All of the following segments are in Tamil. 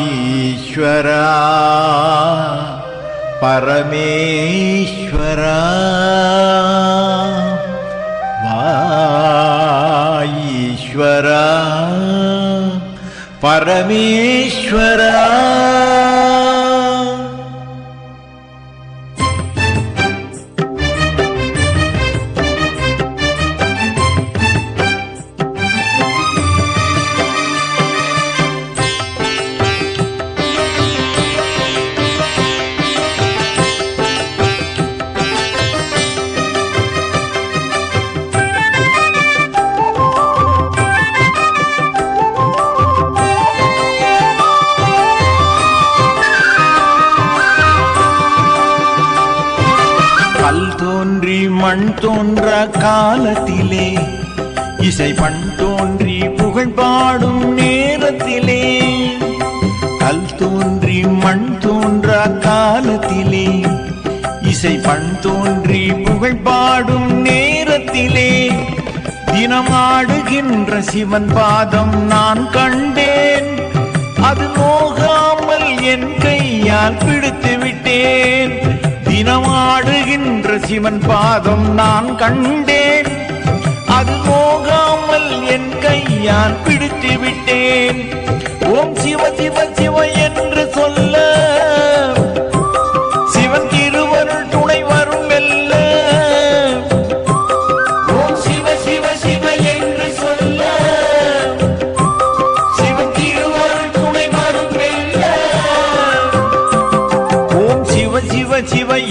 ईश्वरा परमेश्वरा। वा परमेश्वरा। காலத்திலே இசை பண் தோன்றி புகழ் பாடும் நேரத்திலே கல் தோன்றி மண் தோன்ற காலத்திலே இசை பண் தோன்றி புகழ் பாடும் நேரத்திலே தினமாடுகின்ற சிவன் பாதம் நான் கண்டேன். அது நோகாமல் என் கையால் பிடித்து விட்டேன் தினமாடுகின்ற சிவன் பாதம் நான் கண்டேன். அது போகாமல் என் கையால் பிடித்து விட்டேன் ஓம் சிவ சிவ சிவய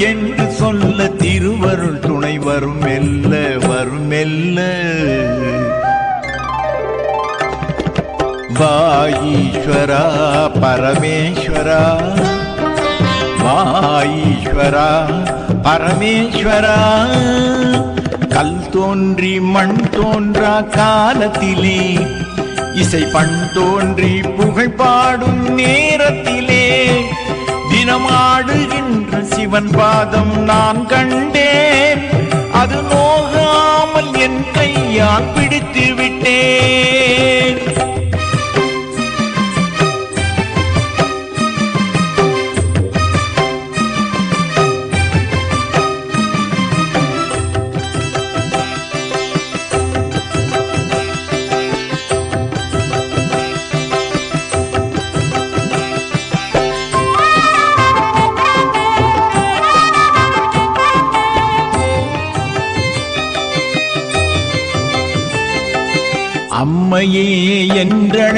என்று சொல்ல திருவருள் துணை வரும் மெல்ல வரும் மெல்ல. வாயீஸ்வரா பரமேஸ்வரா. வாயீஸ்வரா பரமேஸ்வரா. கல் தோன்றி மண் தோன்றா காலத்திலே. இசை பண் தோன்றி புகழ்பாடும் நேரத்திலே. தினமாடு இவன் பாதம் நான் கண்டேன். அது நோகாமல் என் கையால் பிடித்து விட்டேன்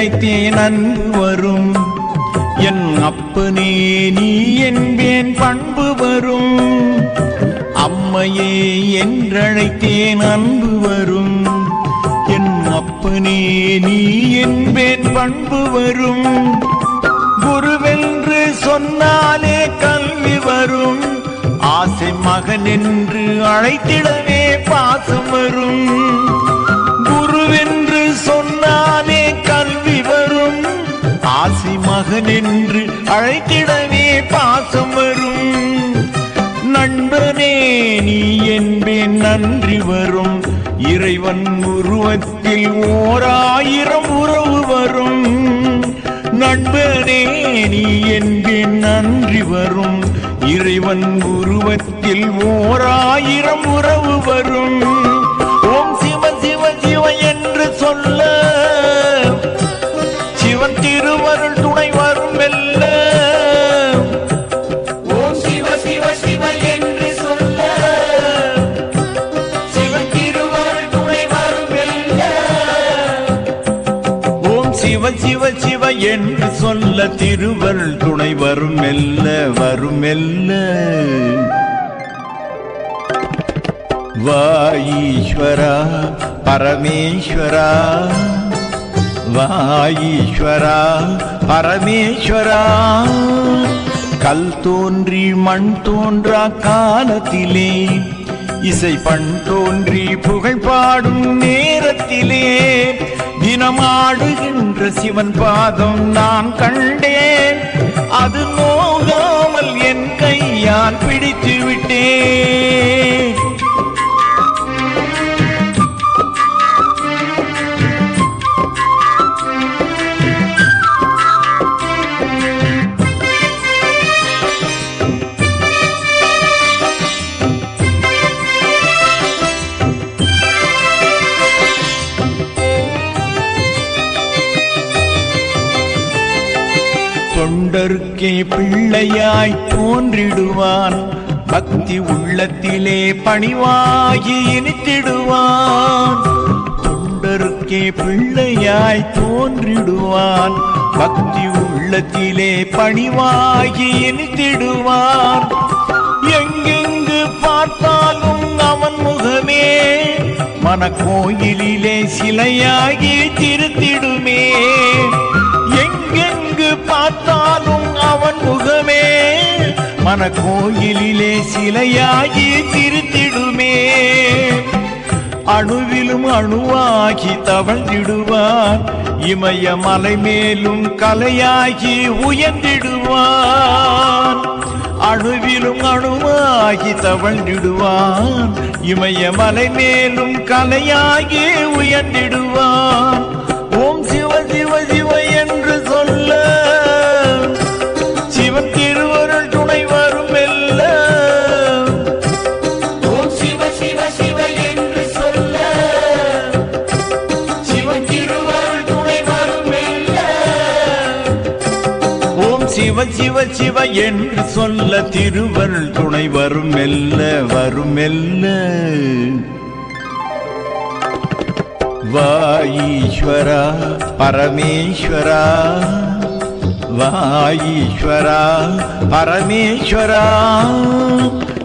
நினைத்தேன் அன்பு வரும் என் அப்பனே நீ என்பேன் பண்பு வரும் அம்மையே என்றழைத்தேன் அன்பு வரும் என் அப்பனே நீ என்பேன் பண்பு வரும் குருவென்று சொன்னாலே கல்வி வரும். ஆசை மகன் என்று அழைத்திடவே பாசம் வரும். ஆசி மகன் என்று அழைத்திடவே பாசம் வரும். நண்பனே நீ என்பேன் நன்றி வரும். இறைவன் உருவத்தில் ஓராயிரம் உறவு வரும். நண்பனே நீ என்பேன் நன்றி வரும். இறைவன் உருவத்தில் ஓராயிரம் உறவு வரும். ஓம் சிவ சிவ சிவ என்று சொல்ல என்று சொல்ல திருவருள் துணை வரும் மெல்ல வரும் மெல்ல. வாயீஸ்வரா பரமேஸ்வரா. வாயீஸ்வரா பரமேஸ்வரா. கல் தோன்றி மண் தோன்றா காலத்திலே இசை பண் தோன்றி புகழ் பாடும் நேரத்திலே தினமாடுகின்ற சிவன் பாதம் நான் கண்டேன். அது நோகாமல் என் கையால் பிடித்து விட்டேன் அங்கே பிள்ளையாய் தோன்றிடுவான். பக்தி உள்ளத்திலே பணிவாகி இனித்திடுவான். தொண்டருக்கே பிள்ளையாய் தோன்றிடுவான். பக்தி உள்ளத்திலே பணிவாகி இனித்திடுவான். எங்கெங்கு பார்த்தாலும் அவன் முகமே மனக்கோயிலிலே சிலையாகி திருத்திடுமே. அவன் முகமே மனக்கோயிலிலே சிலையாகி திருத்திடுமே. அணுவிலும் அணுவாகி தவழ்ந்திடுவார். இமய மலை மேலும் கலையாகி உயர்ந்திடுவான் அணுவிலும் அணுவாகி தவழ்ந்திடுவான் இமய மலை மேலும் கலையாகி உயர்ந்திடுவான் ஓம் சிவ சிவ சிவ சிவ என்று சொல்ல திருவருள் துணை வரும் மெல்ல வரும் மெல்ல. வாயீஸ்வரா பரமேஸ்வரா. வாயீஸ்வரா பரமேஸ்வரா.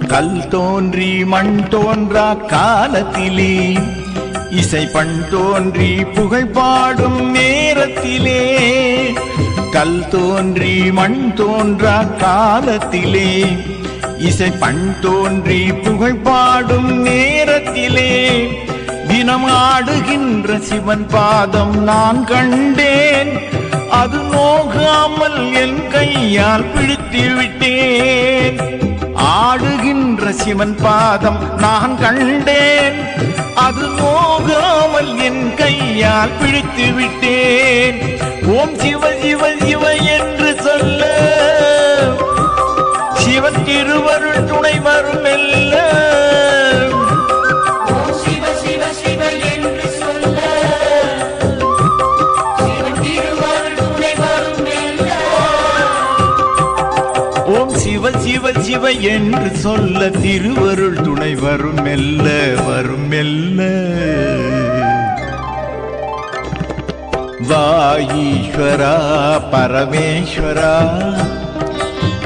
கல் தோன்றி மண் தோன்றா காலத்திலே. இசை பண் தோன்றி புகழ்பாடும் நேரத்திலே. கல் தோன்றி மண் தோன்றா காலத்திலே. இசை பண் தோன்றி புகழ் பாடும் நேரத்திலே. தினம் ஆடுகின்ற சிவன் பாதம் நான் கண்டேன். அது நோகாமல் என் கையால் பிடித்து விட்டேன். ஆடுகின்ற சிவன் பாதம் நான் கண்டேன். அது போகாமல் என் கையால் பிடித்து விட்டேன். ஓம் சிவ சிவ சிவ என்று சொல்ல சிவன் திருவருள் துணை வரும் சிவ சிவ என்று சொல்ல திருவருள் துணை வரும் மெல்ல வரும் மெல்ல. வாயீஸ்வரா பரமேஸ்வரா.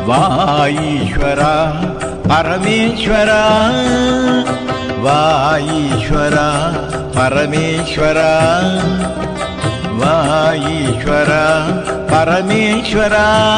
வாயீஸ்வரா பரமேஸ்வரா. வாயீஸ்வரா பரமேஸ்வரா. வாயீஸ்வரா பரமேஸ்வரா.